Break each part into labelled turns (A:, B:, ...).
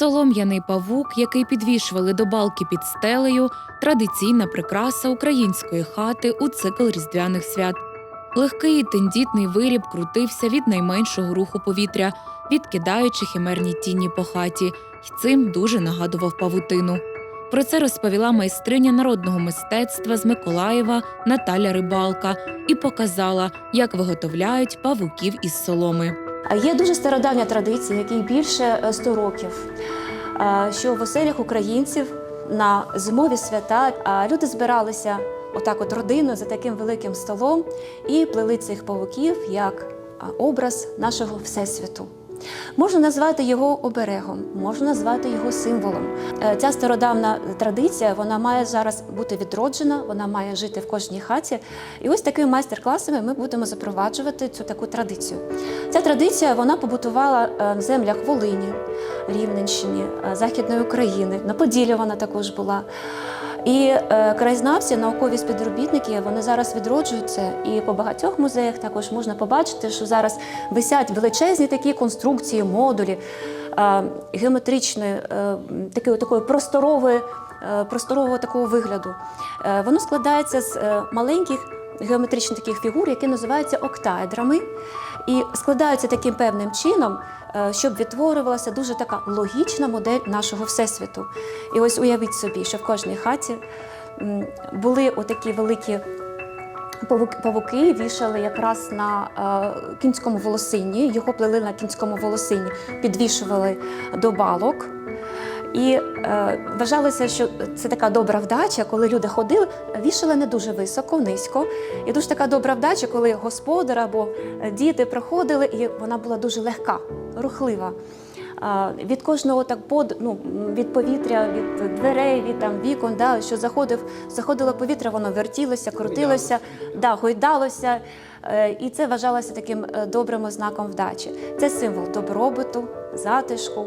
A: Солом'яний павук, який підвішували до балки під стелею, традиційна прикраса української хати у цикл різдвяних свят. Легкий і тендітний виріб крутився від найменшого руху повітря, відкидаючи химерні тіні по хаті, й цим дуже нагадував павутину. Про це розповіла майстриня народного мистецтва з Миколаєва Наталя Рибалка і показала, як виготовляють павуків із соломи.
B: Є дуже стародавня традиція, якій більше е, 100 років, е, що в оселях українців на зимові свята люди збиралися отак от родиною за таким великим столом і плели цих павуків як образ нашого всесвіту. Можна назвати його оберегом, можна назвати його символом. Е, Ця стародавна традиція вона має зараз бути відроджена, вона має жити в кожній хаті. І ось такими майстер-класами ми будемо запроваджувати цю таку традицію. Ця традиція вона побутувала е, в землях Волині, Рівненщині, е, Західної України. На Поділлі вона також була. І е, краєзнавці, наукові співробітники, вони зараз відроджуються. І по багатьох музеях також можна побачити, що зараз висять величезні такі конструкції, модулі е, геометричної, е, такої, такої просторової, е, просторового такого вигляду. Е, воно складається з е, маленьких геометричних таких фігур, які називаються октаедрами, і складаються таким певним чином, е, щоб відтворювалася дуже така логічна модель нашого всесвіту. І ось уявіть собі, що в кожній хаті були отакі великі. павук- Павуки вішали якраз на е, кінському волосині, його плели на кінському волосині, підвішували до балок. І е, вважалося, що це така добра вдача, коли люди ходили, вішали не дуже високо, низько. І дуже така добра вдача, коли господар або е, діти приходили, і вона була дуже легка, рухлива. Від кожного так под, ну, від повітря, від дверей, від там вікон, да, що заходив, заходило повітря, воно вертілося, крутилося, да, гойдалося. Е, І це вважалося таким е, добрим знаком вдачі. Це символ добробуту, затишку,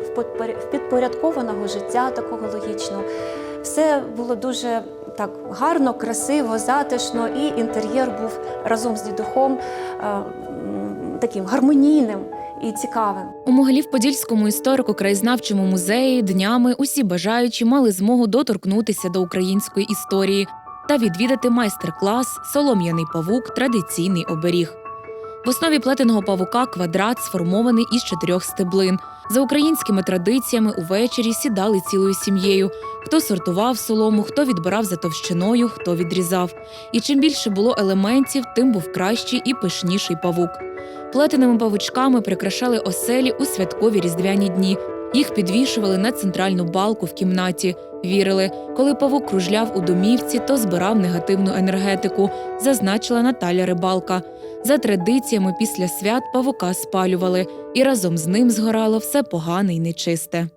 B: впідпорядкованого життя такого логічного. Все було дуже так гарно, красиво, затишно, і інтер'єр був разом з дідухом е, таким гармонійним і цікавим.
A: У Могилів-Подільському історико-краєзнавчому музеї днями усі бажаючі мали змогу доторкнутися до української історії та відвідати майстер-клас Солом'яний павук традиційний оберіг. В основі плетеного павука квадрат сформований із чотирьох стеблин. За українськими традиціями увечері сідали цілою сім'єю. Хто сортував солому, хто відбирав за товщиною, хто відрізав. І чим більше було елементів, тим був кращий і пишніший павук. Плетеними павучками прикрашали оселі у святкові різдвяні дні. Їх підвішували на центральну балку в кімнаті. Вірили, коли павук кружляв у домівці, то збирав негативну енергетику, зазначила Наталя Рибалка. За традиціями, після свят павука спалювали, і разом з ним згорало все погане й нечисте.